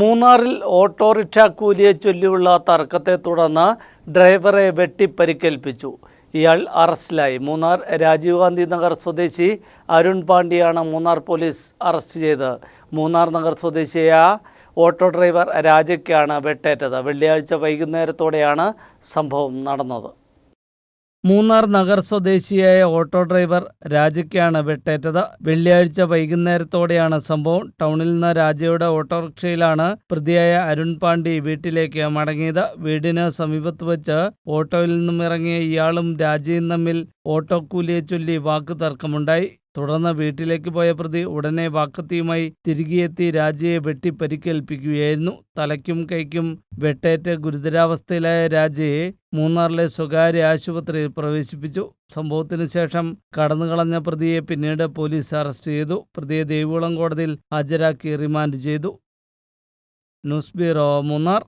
മൂന്നാറിൽ ഓട്ടോറിക്ഷ കൂലിയെ ചൊല്ലിയുള്ള തർക്കത്തെ തുടർന്ന് ഡ്രൈവറെ വെട്ടിപ്പരിക്കേൽപ്പിച്ചു. ഇയാൾ അറസ്റ്റിലായി. മൂന്നാർ രാജീവ് ഗാന്ധി നഗർ സ്വദേശി അരുൺ പാണ്ഡിയാണ് മൂന്നാർ പോലീസ് അറസ്റ്റ് ചെയ്തത്. മൂന്നാർ നഗർ സ്വദേശിയായ ഓട്ടോ ഡ്രൈവർ രാജയ്ക്കാണ് വെട്ടേറ്റത്. വെള്ളിയാഴ്ച വൈകുന്നേരത്തോടെയാണ് സംഭവം നടന്നത്. മൂന്നാർ നഗർ സ്വദേശിയായ ഓട്ടോ ഡ്രൈവർ രാജയ്ക്കാണ് വെട്ടേറ്റത്. വെള്ളിയാഴ്ച വൈകുന്നേരത്തോടെയാണ് സംഭവം. ടൗണിൽ നിന്ന് രാജയുടെ ഓട്ടോറിക്ഷയിലാണ് പ്രതിയായ അരുൺ പാണ്ഡി വീട്ടിലേക്ക് മടങ്ങിയത്. വീടിന് സമീപത്ത് വെച്ച് ഓട്ടോയിൽ നിന്നും ഇറങ്ങിയ ഇയാളും രാജയും തമ്മിൽ ഓട്ടോ കൂലിയെ ചൊല്ലി വാക്ക് തർക്കമുണ്ടായി തുടർന്ന് വീട്ടിലേക്ക് പോയ പ്രതി ഉടനെ വാക്കത്തിയുമായി തിരികെയെത്തി രാജയെ വെട്ടി പരിക്കേൽപ്പിക്കുകയായിരുന്നു. തലയ്ക്കും കൈക്കും വെട്ടേറ്റ് ഗുരുതരാവസ്ഥയിലായ രാജയെ മൂന്നാറിലെ സ്വകാര്യ ആശുപത്രിയിൽ പ്രവേശിപ്പിച്ചു. സംഭവത്തിന് ശേഷം കടന്നുകളഞ്ഞ പ്രതിയെ പിന്നീട് പോലീസ് അറസ്റ്റ് ചെയ്തു. പ്രതിയെ ദേവികുളം കോടതിയിൽ ഹാജരാക്കി റിമാൻഡ് ചെയ്തു. News bureau Munnar.